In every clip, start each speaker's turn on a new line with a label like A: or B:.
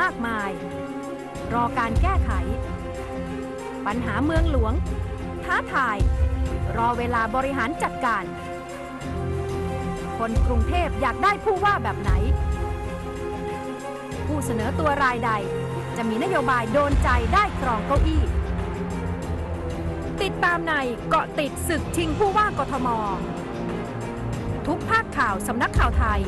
A: มากมาย รอการแก้ไข ปัญหาเมืองหลวง ท้าทาย รอเวลาบริหารจัดการ คนกรุงเทพอยากได้ผู้ว่าแบบไหน ผู้เสนอตัวรายใด จะมีนโยบายโดนใจได้ครองเก้าอี้ ติดตามในเกาะติดศึกชิงผู้ว่ากทม ทุกภาคข่าวสำนักข่าวไทย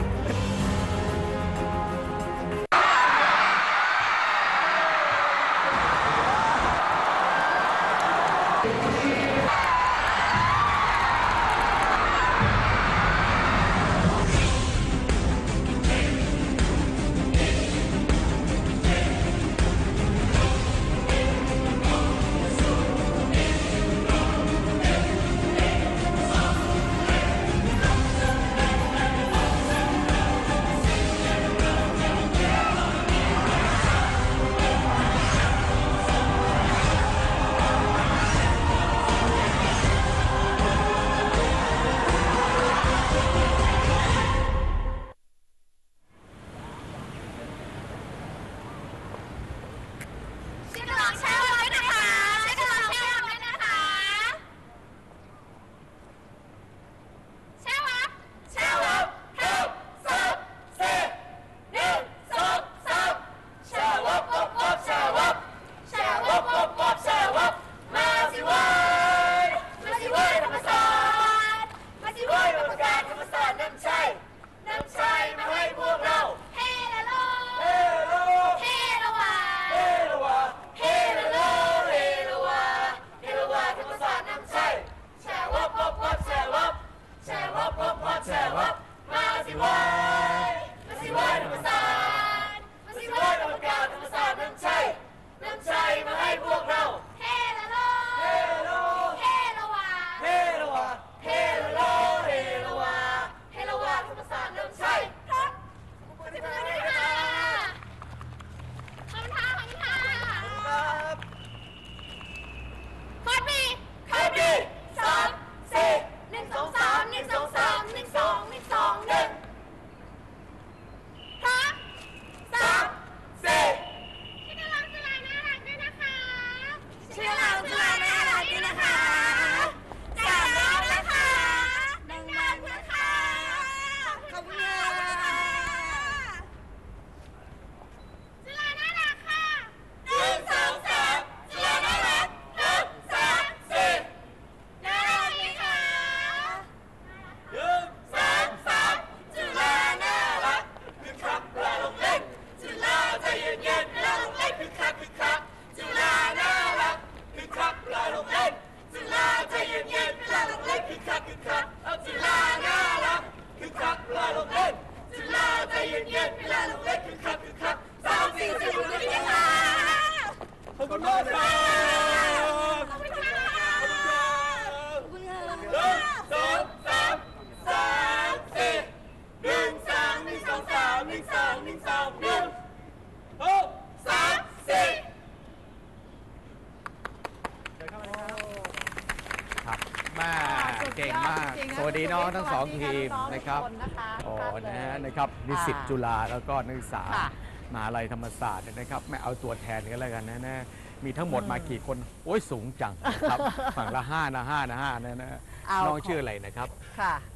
B: ทั้งสอง
C: สวัสดี
B: ทีม
C: น้องๆ
B: นะครับ
C: ทุกคนนะคะ
B: อ๋อ
C: ทุกท่านเลย
B: นะฮะนะครับนิสิต
C: อ่า
B: จุฬาแล้วก็นักศึกษา
C: ค่ะ
B: มหาลัยธรรมศาสตร์นะครับไม่เอาตัวแทนกันแล้วกันนะนะมีทั้งหมดมากี่คน โอ้ยสูงจังนะครับ ฝั่งละห้านะห้านะห้านะนะ
C: เอา
B: น้องชื่ออะไรนะครับ
C: ค่ะ
D: ค่ะส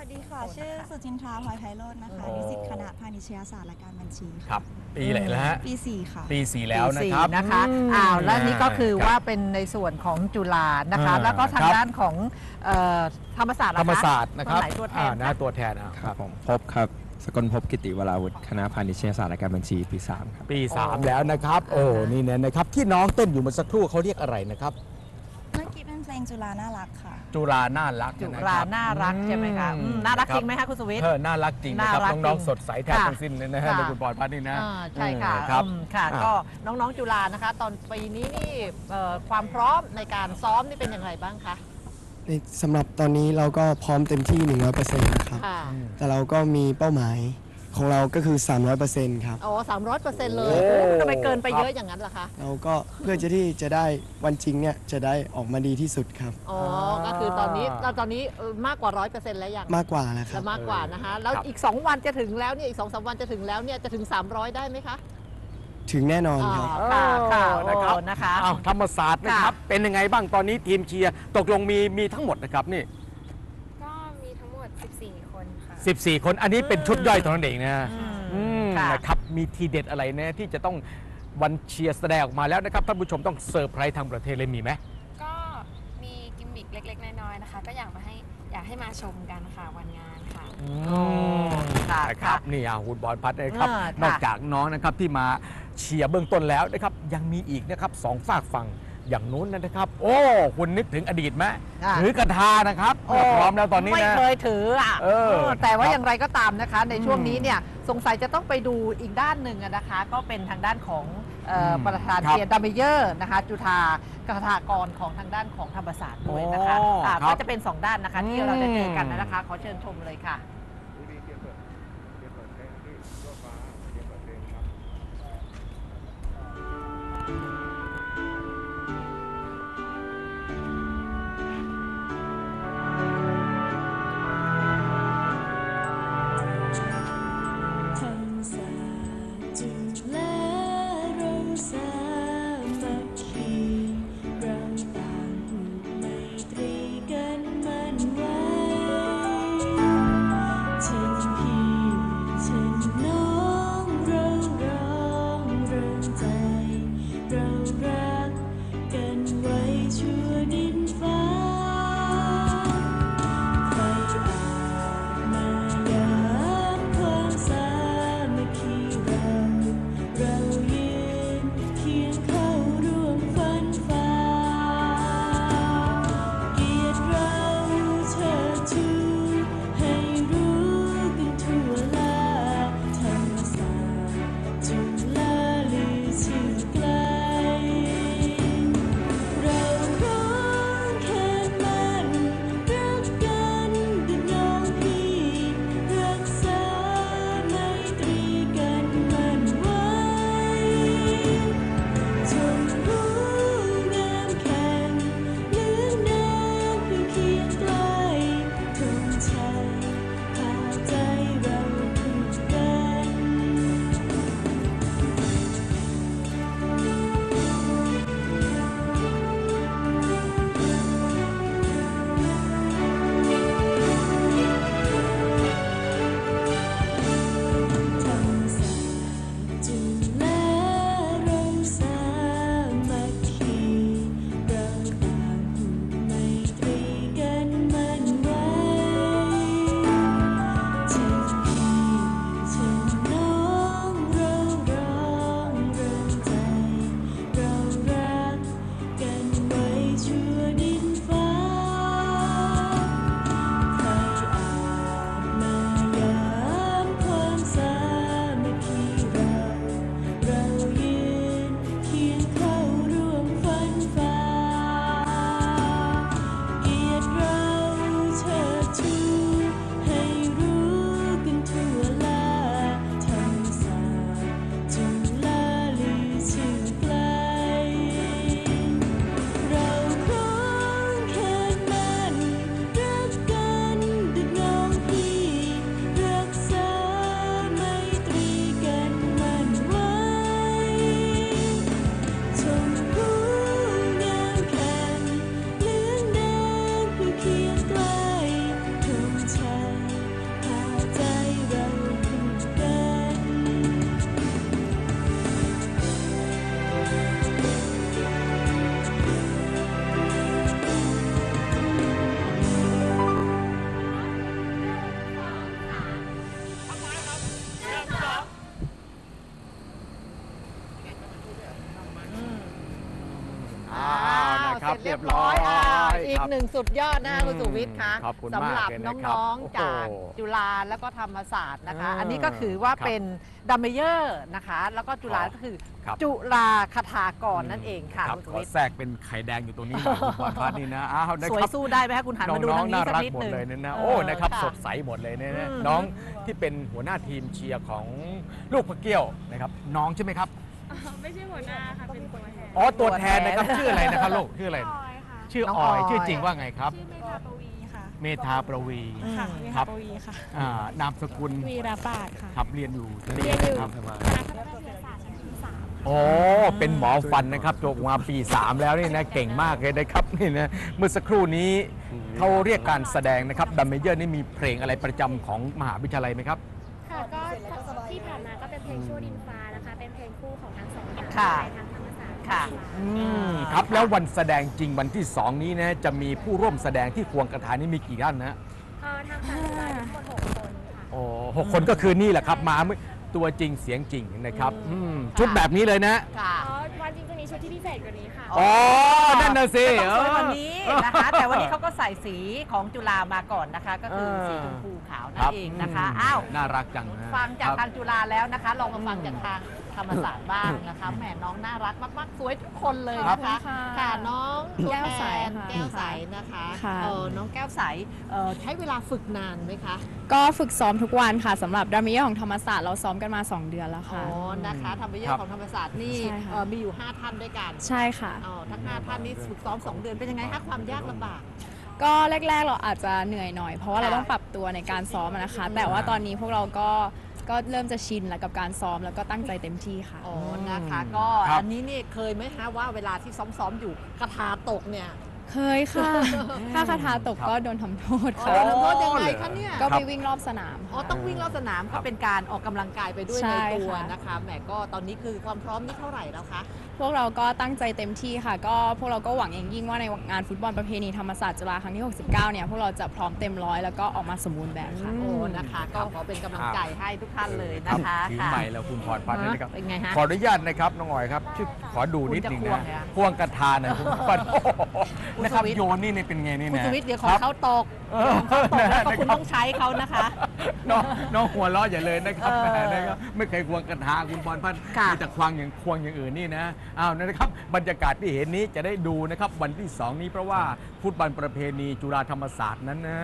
D: วัสดีค่ะ ชื่อสุจินทราพลอยไพโรจน์นะคะ
B: โอ้
D: นิสิตคณะพาณิชยศาสตร์และการบัญชี
B: ค
D: ค่ะ
B: รับปีไหนแล้วฮะ
D: ปี4ค่ะ
B: ปีสี่แล้วนะครับ
C: ปีสี่นะคะ
B: ม
C: อ้าวแล้วนี่ก็คือ
B: รับ
C: ว่าเป็นในส่วนของจุฬานะคะ
B: อ่า
C: แล้วก็ทาง
B: ครับ
C: ด้านของเอ่อธรรมศาสตร์
B: ธรรมศาสตร์นะครับ
C: ไหนตัวแท
B: อ่านนะ
C: คะ
B: ตัวแทนอะ
E: ครับผมพบครับ สกลภพกิติวราวุฒิคณะพาณิชยศาสตร์และการบัญชีปี 3 ครับ
B: ปี 3 แล้วนะครับ โอ้นี่เนี่ยนะครับ ที่น้องเต้นอยู่เมื่อสักครู่เขาเรียกอะไรนะครับ
D: ลงจุฬาน่ารักค่ะ
B: จุฬาน่ารัก
C: จุ
B: นะค
C: ฬา
B: รับ
C: น่ารักใช่ไหมคะอืมน่ารักจริงไหมคะคุณสวิทย์
B: เออน่ารักจริงนะครับ
C: น่ารัก
B: น้อง
C: จริง
B: ๆสดใสแทบ
C: ค่ะ
B: ทั้งสิ้นเลยนะฮะ
C: ค่ะ
B: ในคุณปอดพัฒน์นี่นะ
C: อ่าใช่ค่ะ
B: เออครับ
C: อืมค่ะ
B: อ่า
C: ก็น้องๆจุฬานะคะ ตอนปีนี้นี่เอ่อความพร้อมในการซ้อมนี่เป็นอย่างไรบ้างคะ
F: ในสำหรับตอนนี้เราก็พร้อมเต็มที่ 100%นะครับ
C: ค่ะ
F: แต่เราก็มีเป้าหมาย ของเราก็คือ 300%ครับ
C: โอ้สามร้อยเปอร์เซ็นต์เลย
B: โอ้
C: โอ้ทำไมเกินไป
B: ครับ
C: เยอะอย่างนั้นล่ะคะ
F: เราก็เพื่อจะที่จะได้วันจริงเนี่ยจะได้ออกมาดีที่สุดครับ
C: อ๋อ ก็คือตอนนี้เราตอนนี้เอ่อมากกว่าร้อยเปอร์เซ็นต์แล้วยัง
F: มากกว่าแล้วครั
C: แล้
F: บ
C: วมากกว่านะคะ แล้ว
B: ครับ
C: อีก 2 วันจะถึงแล้วเนี่ย อีก2อสวันจะถึงแล้วเนี่ย จะถึง 300 ได้ไหมคะ
F: ถึงแน่นอนครับ
G: ค่ะค่ะ
B: เออนะครับ
G: โอ้นะคะ
B: อ้าวธรรมศาสตร์นะครับ เป็นยังไงบ้างตอนนี้ทีมเชียร์ตกลงมีมีทั้งหมดนะครับนี่
A: ก็มีทั้งหมด 14คนค่ะ
B: 14 คนอันนี้เป็นชุดย่อยเท่านั้นเองนะ
G: อืม
B: อืม
G: ค่ะ
B: นะครับมีทีเด็ดอะไรนะที่จะต้องวันเชียร์แสดงออกมาแล้วนะครับท่านผู้ชมต้องเซอร์ไพรส์ทางประเทศเลยมีไหม
A: ก็มีกิมมิคเล็ก ๆ น้อยๆนะคะ ก็อยากมาให้อยากให้มาชมกันค่ะวันงานค่ะ
G: ค่ะ
B: นะครับ
G: ค่ะ
B: นี่อาหุ่นบอลพัดนะครับ
G: อ่าค่ะ
B: นอกจากน้องนะครับที่มาเชียร์เบื้องต้นแล้วนะครับยังมีอีกนะครับสองฝากฝั่ง อย่างนู้นนะครับ โอ้คุณนึกถึงอดีตไหม
G: อ่า
B: ถือกระทานะครับ
G: โอ้
B: พร้อมแล้วตอนนี้
G: ไม่
B: นะ
G: เคยถืออะ
B: เออ
G: เออแต่ว่า
B: ครับ
G: อย่างไรก็ตามนะคะ ในช่วง
B: อืม
G: นี้เนี่ยสงสัยจะต้องไปดูอีกด้านหนึ่งอะนะคะ ก็เป็นทางด้านของเอ่ออ
B: ม
G: ประธาน
B: ครับ
G: เทียร์ดัมเบเยอร์นะคะ จุธากระทากรของทางด้านของธรรมศาสตร์ด้วยนะคะ
B: โอ้
G: อ่า
B: ครับ
G: ก็จะเป็นสองด้านนะคะ ที่
B: อืม
G: เราจะเจอกันนะคะขอเชิญชมเลยค่ะ
C: เสร็จเรีย
B: บ
G: ร้อยอะอีก
B: ครับ
G: หนึ่งสุดยอดนะคะ
B: อืม
G: คุณสุวิทย์คะ
B: ขอบคุณ
G: สำหรับ
B: มากเลยนะครับ
G: น้อง
B: โอ้โห
G: ๆจากจุฬาแล้วก็ธรรมศาสตร์นะคะ
B: อ่า
G: อันนี้ก็คือว่า
B: ครับ
G: เป็นดัมเมเยอร์นะคะ แล้วก็จุฬา
B: ครับ
G: ก็คือ
B: ครับ
G: จุฬาคทากรนั่นเองค่ะ
B: รับ
G: คุณสุ
B: ขอ
G: วิทย์
B: แทรกเป็นไข่แดงอยู่ตรงนี้หน่อยคุณพรพัฒน์นี่นะอ้าวนะ
G: สวย
B: ครับ
G: สู้ได้ไหมคะคุณหันมาดู
B: น้อ
G: ทางง
B: ๆ
G: นี้
B: น่า
G: สัก
B: รัก
G: นิด
B: หมด
G: หนึ่ง
B: เลยเนี่ยนะ
G: เโอ้
B: นะครับ
G: ค่ะ
B: สดใสหมดเลยเนี่ยนะ
G: อืม
B: น้องที่เป็นหัวหน้าทีมเชียร์ของลูกพระเกี้ยวนะครับน้องใช่ไหมครับ
A: ไม่ใช่หัวหน้าค่ะ เป็นตัวแทน
B: อ๋อตัวแทนนะครับชื่ออะไรนะครับลูกชื่ออะไร
A: ออยค่ะ
B: ชื่อ
G: น้อง
B: ออย
G: ออย
B: ชื่อจริงว่าไงครับ
A: ชื่อเมธาปวีค่ะ
B: เมธาประวี
A: ค่ะ
G: อืม
A: เม
B: ครั
A: ธา
B: บ
A: ปวีค่ะ
B: อ่านามสกุล
A: วีราปาดค่ะ
B: ครับเรียนอยู่
A: เรียนอยู่
B: ครับ
A: คณะพัฒนาวิทยาศาสตร์ชั้นปีสาม
B: อ๋อเป็นหมอฟันนะครับจบมาปี 3 แล้วนี่นะเก่งมากเลยนะครับนี่นะเมื่อสักครู่นี้เขาเรียกการแสดงนะครับดัมเมเยอร์นี่มีเพลงอะไรประจำของมหาวิทยาลัยไหมครับ
H: ค่ะก็ที่ผ่านมาก็เป็นเพลงชั่วดิน ของทั้งสองมหาวิท
C: ค่ะ
H: ยาลัยทั้งธรรมศาสตร์
C: ค่ะ
B: อืมครับแล้ววันแสดงจริงวันที่ 2 นี้นะจะมีผู้ร่วมแสดงที่ควงกระทานี่มีกี่ท่านนะ
H: เอ่อทางฝั่งจุฬาทั้งหมดหกคนค่ะ
B: โอ้หกคนก็คือนี่แหละครับ มาตัวจริงเสียงจริงนะครับอืมชุดแบบนี้เลยนะ
C: ค่ะ
H: อ๋อวันจริงจะมีชุดที่พิเศษกว่านี้ค่ะ
B: อ๋อ นั่นน่ะสิ
C: ก็ต้องสวยกว่านี้นะคะ
B: เออ
C: แต่วันนี้เขาก็ใส่สีของจุฬามาก่อนนะคะ ก็คือ
B: เออ
C: สีชมพูขาวนั่
B: ครั
C: น
B: บ
C: เองนะคะ
B: ม
C: อ้าว
B: น่ารักจังนะ
C: ฟังจาก
B: ครับ
C: ทางจุฬาแล้วนะคะ ลองมาฟังจากทางธรรมศาสตร์บ้างนะคะแหมน้องน่ารักมากๆสวยทุกคนเลยนะคะค่ะน้องตัว
D: แก้วใส
C: ทน
D: ค่ะ
C: แก้วใสนะคะ
D: ค่ะ
C: เออน้องแก้วใสเอ่อใช้เวลาฝึกนานไหมคะ
D: ก็ฝึกซ้อมทุกวันค่ะสำหรับดรามิเยอร์ของธรรมศาสตร์เราซ้อมกันมา 2 เดือนแล้ว
C: อ๋
D: ค่ะ
C: อ นะคะทำไปเย
B: ครั
C: อะ
B: บ
C: ของธรรมศาสตร์นี่
D: ใช่ค่ะ
C: เอ่อมีอยู่ 5 ท่านด้วยกัน
D: ใช่ค่ะ
C: อ๋อทั้ง 5 ท่านนี้ฝึกซ้อม 2 เดือนเป็นยังไงคะความยากลำบาก
D: ก็แรก ๆ เราอาจจะเหนื่อยหน่อย เพราะว่าเรา
C: ค่ะ
D: ต้องปรับตัวในการซ้อมอะนะคะ แต่ว่าตอนนี้พวกเราก็ ก็เริ่มจะชินแล้วกับการซ้อมแล้วก็ตั้งใจเต็มที่ค่ะ
C: อ๋อนะคะ ก็
B: ครับ
C: อันนี้นี่เคยไหมคะว่าเวลาที่ซ้อมๆอยู่กระทาตกเนี่ย
D: เคยค่ะ ถ้าคาถาตกก็โดนทำโทษ
C: อ๋อ
D: ค่ะ
C: โดนโทษยังไงคะเนี่ย
D: ก็ไปวิ่งรอบสนาม
C: อ๋อ
D: ค่ะ
C: ต้องวิ่งรอบสนาม
B: ครั
C: ก็
B: บ
C: เป็นการออกกำลังกายไปด้วย
D: ใช่
C: ในตัว
D: ค่ะ
C: นะคะแหมก็ตอนนี้คือความพร้อมนี่เท่าไหร่แล้วคะ
D: พวกเราก็ตั้งใจเต็มที่ค่ะ ก็พวกเราก็หวังอย่างยิ่งว่าในงานฟุตบอลประเพณีธรรมศาสตร์จุฬาครั้งที่ 69 เนี่ย พวกเราจะพร้อมเต็มร้อยแล้วก็ออกมาสมบูรณ์แบบค่ะ
C: โอ้นะคะ ก็ขอเป็นกำลังใจให้ทุกท่านเลยนะคะ
B: ถือ
C: ค่ะ
B: ไม้แล้วคุณพรพันธ์นะครับ
C: เป็นไงฮะ
B: ขออนุญาตนะครับน้องอ๋อยครับช่วยขอดูนิดหนึง
C: คุณจะควง
B: นะ
C: ไงฮะ
B: ควงกระทาหนะคุณพรโอ้โห
C: คุณ
B: นะครับ
C: สวิต
B: โยนนี่นี่เป็นไงนี่
C: คุณ
B: นะ
C: สวิตเดี๋ยวขอ
B: ครับ
C: เขาตก
B: เออ
C: เขาตกแล้วก็
B: นะ
C: คุณ
B: รับ
C: ต้องใช้เขานะคะ
B: น้องน้องหัวเราะอย่าเลยนะครับ
C: เออ
B: แหมนะครับไม่เคยควงกระทาคุณพรพันธ์
C: ค่ะ
B: มีแต่ควงอย่างควงอย่างอื่นนี่นะอ้าวนะครับบรรยากาศที่เห็นนี้จะได้ดูนะครับวันที่ 2 นี้เพราะว่าฟุตบอลประเพณีจุฬาธรรมศาสตร์นั้นนะ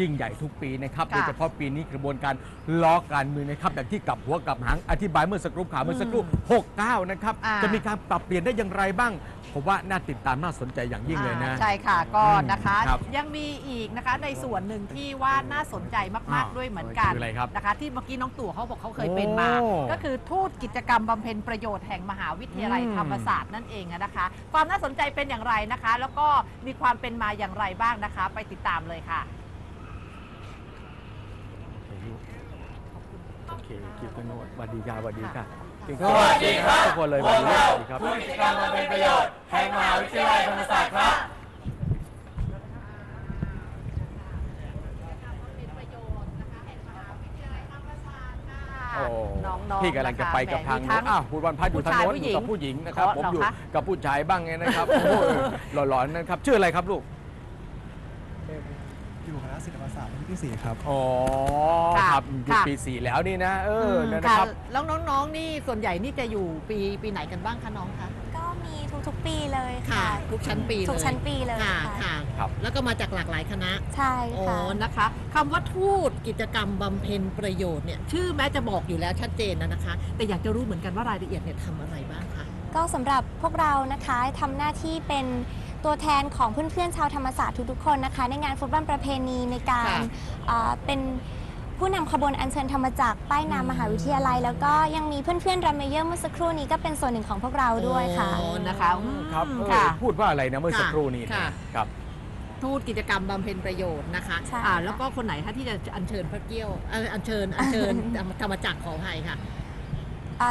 B: ยิ่งใหญ่ทุกปีนะครับ
C: ค่ะ
B: โดยเฉพาะปีนี้กระบวนการล้อการเมืองนะครับแบบที่กลับหัวกลับหางอธิบายเมื่อสักครู่ข่าวเมื่อสักครู่69นะครับ
C: อ่า
B: จะมีการปรับเปลี่ยนได้อย่างไรบ้างผมว่าน่าติดตามน่าสนใจอย่างยิ่งเลยนะ
C: อ่าใช่ค่ะก็นะคะ
B: ครับ
C: ยังมีอีกนะคะในส่วนหนึ่งที่ว่าน่าสนใจมาก
B: อ้าว
C: ๆด้วยเหมือนกัน
B: คืออะไรครับ
C: นะคะ ที่เมื่อกี้น้องตู่เขาบอกเขาเคยเป็นมา
B: โอ้
C: ก็คือทูตกิจกรรมบำเพ็ญประโยชน์แห่งมหาวิทยาลัย
B: อืม
C: ธรรมศาสตร์นั่นเองอะนะคะ ความน่าสนใจเป็นอย่างไรนะคะ แล้วก็มีความเป็นมาอย่างไรบ้างนะคะ ไปติดตามเลยค่ะ
B: โอเคคิวกันโนดสวัสดีครับสวัสดีค่ะ
I: สวัสดีครับ
B: ทุกคนเลย
I: พวกเรา
B: สวัสดีครับ
I: ผู้กิจกรรมบำเพ็ญประโยชน์แห่งมหาวิทยาลัยธรรมศาสตร์ครับ
B: โอ้
C: น้องๆ
B: พี่กำลังจะไปกับทาง
C: นะคะ
B: โน้นอ้าวคุณวันพัฒน์อยู่ทางโน้น
C: ผู้
B: อ
C: ชาย
B: ยู่กับผู้หญิงนะครับ
C: เหรอ
B: ผมอยู่
C: เหรอคะ
B: กับผู้ชายบ้างไงนะครับโอ้โหหล่อๆนะครับชื่ออะไรครับลูก
F: อยู่คณะศิลปศาสตร์ปีที่สี่ครับ
B: อ๋อ
C: ค่ะ
B: ครับอยู่
C: ค่ะ
B: ปีสี่แล้วนี่นะ เออ
C: ม
B: นะนะครับ
C: แล้วน้องๆนี่ส่วนใหญ่นี่จะอยู่ปีปีไหนกันบ้างคะน้องคะ
J: ก็มีทุกๆปีเลยค่ะ
C: ทุกชั้นปีเลย
J: ทุกชั้นปีเลย
C: ค่ะ
J: ค่ะ
C: ค่ะ
B: ครับ
C: แล้วก็มาจากหลากหลายคณะ
J: ใช่
C: โอ้
J: ค่ะ
C: นะคะคำว่าทูตกิจกรรมบำเพ็ญประโยชน์เนี่ยชื่อแม้จะบอกอยู่แล้วชัดเจนนะนะคะ แต่อยากจะรู้เหมือนกันว่ารายละเอียดเนี่ยทำอะไรบ้างคะ
J: ก็สำหรับพวกเรานะคะทำหน้าที่เป็นตัวแทนของเพื่อนๆชาวธรรมศาสตร์ทุกๆคนนะคะ ในงานฟุตบอลประเพณีในการ
C: ค่ะ
J: อ่าเป็น ผู้นำขบวนอัญเชิญธรรมจักรป้ายนามมหาวิทยาลัย แล้วก็ยังมีเพื่อนๆรัมเมเยอร์เมื่อสักครู่นี้ก็เป็นส่วนหนึ่งของพวกเราด้วยค่ะ
C: โอ้นะคะอืม
B: ครับเออ
C: ค่ะ
B: พูดว่าอะไรนะเมื่อสักครู่นี้
C: ค่ะ
B: นะครับ
C: ทูตกิจกรรมบำเพ็ญประโยชน์นะคะ
J: ใช่
C: อ่า
J: ค่ะ
C: แล้วก็คนไหนคะที่จะอัญเชิญพระเกี้ยวเอ่ออัญเชิญอัญเชิญธรรมจักรขออภัยค่ะ
J: อ่า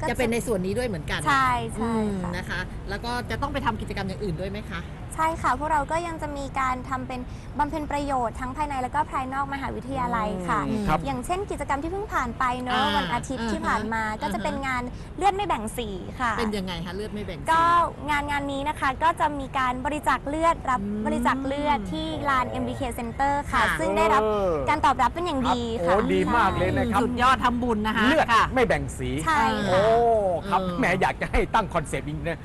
J: ก็
C: จะเป็นในส่วนนี้ด้วยเหมือนกัน
J: ใช่ใช่
C: อืม
J: ค่ะ
C: นะคะ แล้วก็จะต้องไปทำกิจกรรมอย่างอื่นด้วยไหมคะ
J: ใช่ค่ะ พวกเราก็ยังจะมีการทำเป็นบำเพ็ญประโยชน์ทั้งภายในและก็ภายนอกมหาวิทยาลัยค่ะ
B: อืมครับ
J: อย่างเช่นกิจกรรมที่เพิ่งผ่านไปเนอะ
C: อ่า
J: วันอาทิตย์ที่
C: อ่าฮะ
J: ผ่านมา ก็จะ
C: อ่าฮะ
J: เป็นงานเลือดไม่แบ่งสีค่ะ
C: เป็นยังไงคะเลือดไม่แบ่งสี
J: ก็งานงานนี้นะคะก็จะมีการบริจาคเลือดรับ
C: อืม
J: บริจาคเลือดที่ลาน MBK Center ค่ะ
C: ค่ะ
J: ซึ่งได้รับ
B: เออ
J: การตอบรับเป็นอย่างดี
B: ครับ
J: ค่ะ
B: โอ้ดีมากเลยนะครับ
C: สุดยอดทำบุญนะคะ
B: เลือด
C: ค่ะ
B: ไม่แบ่งสี
J: ใช่
B: โอ้
J: ค่ะ
B: ครับ
C: เออ
B: แหมอยากจะให้ตั้งคอนเซปต์อีกนะ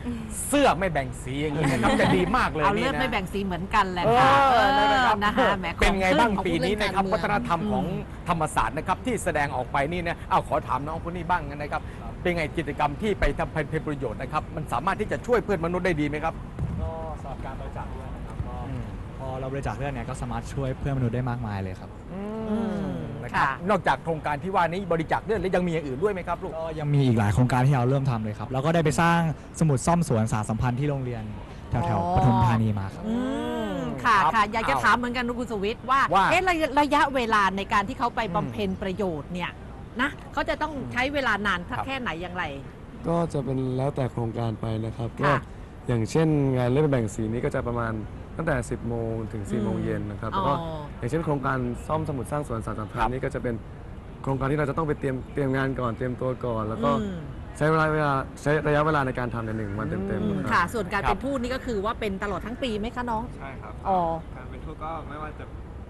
B: เสื้อไม่แบ่งสีอย่างนี้นะครับจะดีมากเลย
C: เอา
B: นี่
C: เลือด
B: นะ
C: ไม่แบ่งสีเหมือนกันแหละ
B: เอ
C: ค่ะ
B: อ
C: เออ
B: นะครับ
C: นะคะแหมของ
B: เป็นไงบ้าง
C: ขึ้ของ
B: ปีนี้นะครับ
C: เอง
B: วั
C: กา
B: ฒ
C: เมื
B: นธรรมของธรรมศาสตร์นะครับที่แสดงออกไปนี่นะเอาขอถามน้องคนนี้บ้างนะครับ เป็นไงกิจกรรมที่ไปทำเป็นประโยชน์นะครับ มันสามารถที่จะช่วยเพื่อนมนุษย์ได้ดีไหมครับ
K: ก็สำหรับการบริจาคเลือดนะครับก็
B: อืม
K: พอเราบริจาคเลือดเนี่ยก็สามารถช่วยเพื่อนมนุษย์ได้มากมายเลยครับ
B: อืมนะนะครับ
C: ค่ะ
B: นอกจากโครงการที่ว่านี้บริจาคเลือดแล้วยังมีอย่างอื่นด้วยไหมครับลูก
K: ก็ยังมีอีกหลายโครงการที่เราเริ่มทำเลยครับแล้วก็ได้ไปสร้างสมุดซ่อมสวนสารสัมพันธ์ที่โรงเรียน แถว
C: อ๋อ
K: ๆปทุมธานีมาครับ
C: อืมค่ะ
B: ครับ
C: ค่ะอยากจะ
B: เอา
C: ถามเหมือนกันคุณสวิทย์ว่า
B: ว่า
C: เอ๊ะระยะระยะเวลาในการที่เขาไป
B: อืม
C: บำเพ็ญประโยชน์เนี่ยนะเขาจะต้องใช้เวลานานสัก
B: ครับ
C: แค่ไหนอย่างไร
L: ก็จะเป็นแล้วแต่โครงการไปนะครับก็
C: ค่ะ
L: อย่างเช่นงานเล่นแบ่งสีนี้ก็จะประมาณตั้งแต่ 10 โมงถึง
C: อืม
L: 4 โมงเย็นนะครับ
C: อ๋อ
L: แล้วก็อย่างเช่นโครงการซ่อมสมุดสร้างสวนสารสัมพันธ์นี่ก็จะเป็นโครงการที่เราจะต้องไปเตรียมเตรียมงานก่อนเตรียมตัวก่อน แล้วก็
C: อืม
L: ใช้เวลาเวลาใช้ระยะเวลาในการทำในยหนึ่งวันเต็ม
C: อืม
L: ๆนะ
C: ค่ะ
L: ครับ
C: ส่วนการ
B: ครั
C: เป็
B: บ
C: นทูตนี่ก็คือว่าเป็นตลอดทั้งปีไหมคะน้อง
E: ใช่ครับ
C: อ๋อ
E: การเป็นทูตก็ไม่ว่าจะ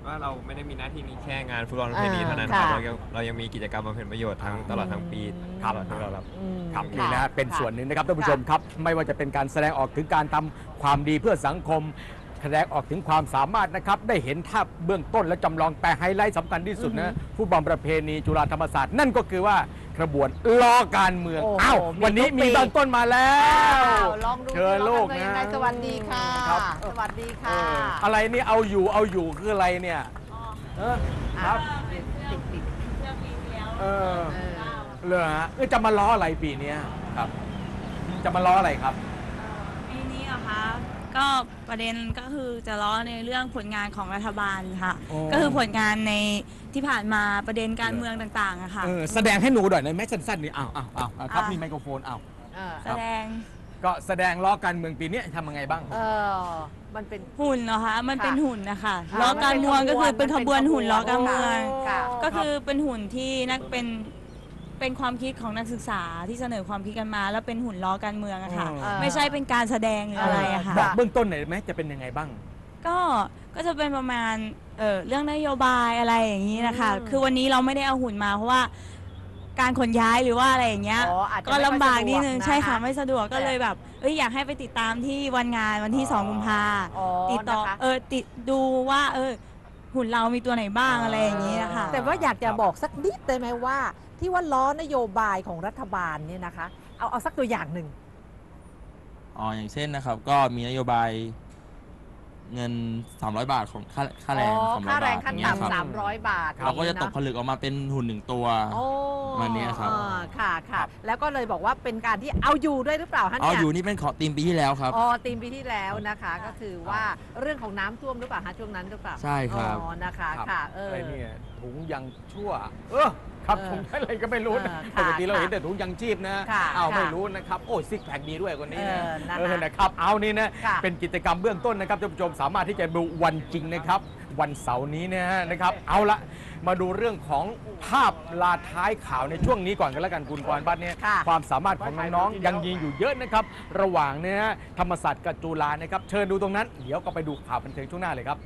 E: ว่าเราไม่ได้มีหน้าที่นี้แค่งานฟุตบอลประเพณี
C: อ่า
E: เท่านั้นครับ
C: ค่ะ
E: เรายังเรายังมีกิจกรรมบำเพ็ญประโยชน์ทั้งตลอดทั้งปี
B: ครับ
E: ตลอดที่เรารับ
C: อืม
B: ครับ
C: ค่ะ
B: นี่นะฮะเป็น
C: ค่ะ
B: ส่วนหนึ่งนะครับท่านผู้ชมครับ ไม่ว่าจะเป็นการแสดงออกถึงการทำความดีเพื่อสังคม แสดงออกถึงความสามารถนะครับ ได้เห็นภาพเบื้องต้นและจำลองแต่ไฮไลท์สำคัญที่สุดนะฟุตบอลประเพณีจุฬาธรรมศาสตร์นั่นก็คือว่า กระบวนล้อการเมือง
C: โอ้โห
B: อ้าว
C: มี
B: วันนี้
C: ทุกปี
B: มีเบื้องต้นมาแล้ว
C: อ้าวลองดู
B: เชิญลูก
C: ว่า
B: นะ
C: ยังไงสวัสดีค่ะ
B: ครับ
C: สวัสดี
B: เอ
C: ค่ะ
B: ออะไรนี่เอาอยู่เอาอยู่คืออะไรเนี่ยเออครับ
C: ติดติด
B: เออ
C: เออ
B: เลยฮะเอ้ยจะมาล้ออะไรปีเนี้ยครับ จะมาล้ออะไรครับ
M: ปีนี้เหรอคะ ก็ประเด็นก็คือจะล้อในเรื่องผลงานของรัฐบาลค่ะ
B: โอ้
M: ก็คือผลงานในที่ผ่านมาประเด็นการเมืองต่างๆอะค่ะ
B: เออแสดงให้หนูหน่อยได้ไหมสั้นๆนี่อ้าวอ้าวอ้าวอ้าวครับ
M: อะ
B: มีไมโครโฟนอ้าว
C: เออ
M: แสดง
B: ก็แสดงล้อการเมืองปีเนี้ยทำยังไงบ้าง
C: เออมันเป็น
M: หุ่นเหรอคะมันเป็นหุ่นนะคะ
C: อ่า
M: ล้อการเมืองก็คือเป็นขบวนหุ่นล้อการเมือง
C: ค่ะ
M: ก็คือเป็นหุ่นที่นักเป็น เป็นความคิดของนักศึกษาที่เสนอความคิดกันมา แล้วเป็นหุ่นล้อการเมืองอะค่ะ
B: อ่า
M: ไม่ใช่เป็นการแสดงหรืออะไรอะค่ะ
B: บอกเบื้องต้นหน่อยได้ไหมจะเป็นยังไงบ้าง
M: ก็ก็จะเป็นประมาณเออเรื่องนโยบายอะไรอย่างนี้นะคะ
C: อืม
M: คือวันนี้เราไม่ได้เอาหุ่นมาเพราะว่าการขนย้ายหรือว่าอะไรอย่างเงี้ย
C: อ๋ออาจจะ
M: ก็ลำบากนิดนึง
C: ไม่ค่อยสะดวกนะ
M: ใช่ค่ะไม่สะดวกก็
C: แต่
M: เลยแบบเอ้ยอยากให้ไปติดตามที่วันงานวันที่
B: อ๋อ
M: 2กุมภา
C: อ๋อ
M: ติดต่อ
C: นะคะ
M: เออติดดูว่าเออ หุ่นเรามีตัวไหนบ้างอะไรอย่างนี้นะคะ
C: แต่ว่าอยากจะบอกสักนิดได้ไหมว่า ที่ว่าล้อนโยบายของรัฐบาลเนี่ยนะคะ เอาเอาสักตัวอย่างหนึ่ง
N: อ๋ออย่างเช่นนะครับ ก็มีนโยบาย เงิน 300 บาทของค่าค่าแรง
C: อ๋อ
N: 300
C: ค่าแรง
N: บาท
C: ขั้น
N: เนี่ยครั
C: ต่ำสาม
N: บ
C: ร้อยบาท
N: เราก็จะตกผ
C: น
N: ลึกออกมาเป็นหุ่นหนึ่งตัว
C: โอ้
N: วันนี้ครับ
C: อ่าค่ะค่ะ แล้วก็เลยบอกว่าเป็นการที่เอาอยู่ด้วยหรือเปล่าฮะ
N: เอา
C: เนี่ย
N: อยู่นี่เป็นของทีมปีที่แล้วครับ
C: อ๋อตีมปีที่แล้วนะคะ ก็คือว่าเรื่องของน้ำท่วมหรือเปล่าฮะช่วงนั้นหรือเปล่า
N: ใช่ครับ
C: อ๋อนะคะ
B: ครับ
C: ค่ะเออ
B: ไอ้เนี่ยถุงยังชั่ว เออ ครับ
C: เออ
B: ถุงอะไรก็ไม่รู้นะ
C: เออ
B: ป
C: ค่ะ
B: กติเรา
C: ค่ะ
B: เห็นแต่ถุงยังชีพนะ
C: ค่ะ
B: อ้าว
C: ค่ะ
B: ไม่รู้นะครับ โอ้ซิกแพคดีด้วยคนนี้นะ
C: เออนะคะ
B: เออนะครับเอานี่นะ
C: ค่ะ
B: เป็นกิจกรรมเบื้องต้นนะครับท่านผู้ชมสามารถที่จะดูวันจริงนะครับ วันเสาร์นี้นะฮะนะครับ เอาละมาดูเรื่องของภาพลาท้ายข่าวในช่วงนี้ก่อนกันแล้วกันคุณกรณ์บัตเนี่ย
C: ค่ะ
B: ความสามารถของน้องๆยังยิงอยู่เยอะนะครับ ระหว่างเนี่ยนะธรรมศาสตร์กับจุฬานะครับ เชิญดูตรงนั้น เดี๋ยวก็ไปดูข่าวบันเทิงช่วงหน้าเลยครับ